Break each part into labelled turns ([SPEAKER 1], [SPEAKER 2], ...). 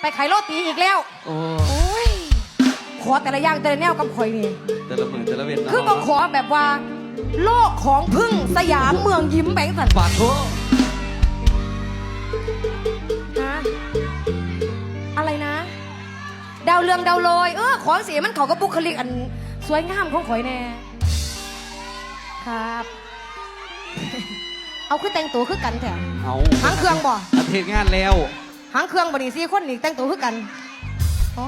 [SPEAKER 1] ไปขายโรตีอีกแล้ว
[SPEAKER 2] โอ้
[SPEAKER 1] โอ้ย ขอแต่ละอย่างแต่ละแนวกับข่อยนี่
[SPEAKER 2] แต่ละมือแต่ละเว้น
[SPEAKER 1] คือมาขอแบบว่า โลกของพึ่งสยามเมืองยิ้มแบงค์สัน
[SPEAKER 2] ปาดโถ
[SPEAKER 1] ฮะอะไรนะ ดาวเรืองดาวโรยเออ ของเสียมันเขาก็บุคลิกอันสวยงามของข่อยแน่ ครับ เอาคือแต่งตัวคือกันแถม
[SPEAKER 2] เอา
[SPEAKER 1] หางเครื่องบ่
[SPEAKER 2] อาเทศงานแล้ว
[SPEAKER 1] หางเครื่องบ่นี่สี่คนนี่แต่งตัวคือกันอ๋อ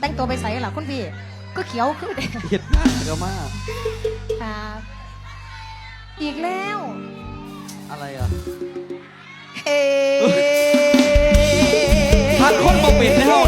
[SPEAKER 1] แต่งตัวไปใส่ล่ะคุณพี่ ก็เขียวคือแดง
[SPEAKER 2] เห็ดงานเยอะมาก
[SPEAKER 1] ครับอีกแล้ว
[SPEAKER 2] อะไรอะ
[SPEAKER 1] เฮ้
[SPEAKER 2] พันคนบ่เป็นในห้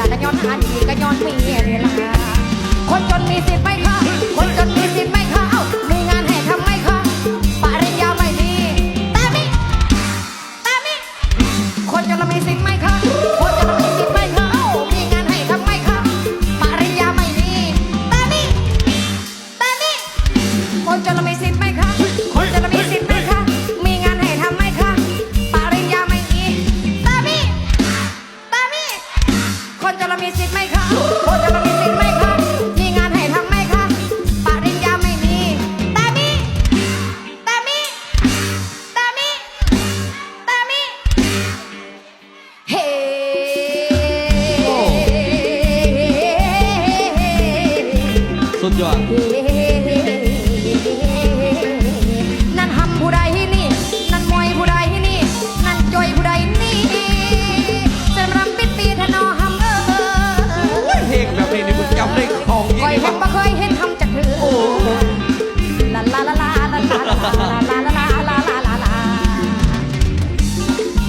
[SPEAKER 2] ล่ะ
[SPEAKER 1] ก็ย้อนหาดีๆก็ย้อนมีเวลาคนจนมีสิทธิ์ไหมคะคนจน คนจะมีสิทธิ์ไหมคะคนจะมีสิทธิ์ไหมคะมีงานให้ทำไหมคะปริญญาไม่มี แต่มี แต่มี แต่มี แต่มี เฮ้
[SPEAKER 2] สุดยอด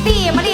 [SPEAKER 1] Martín,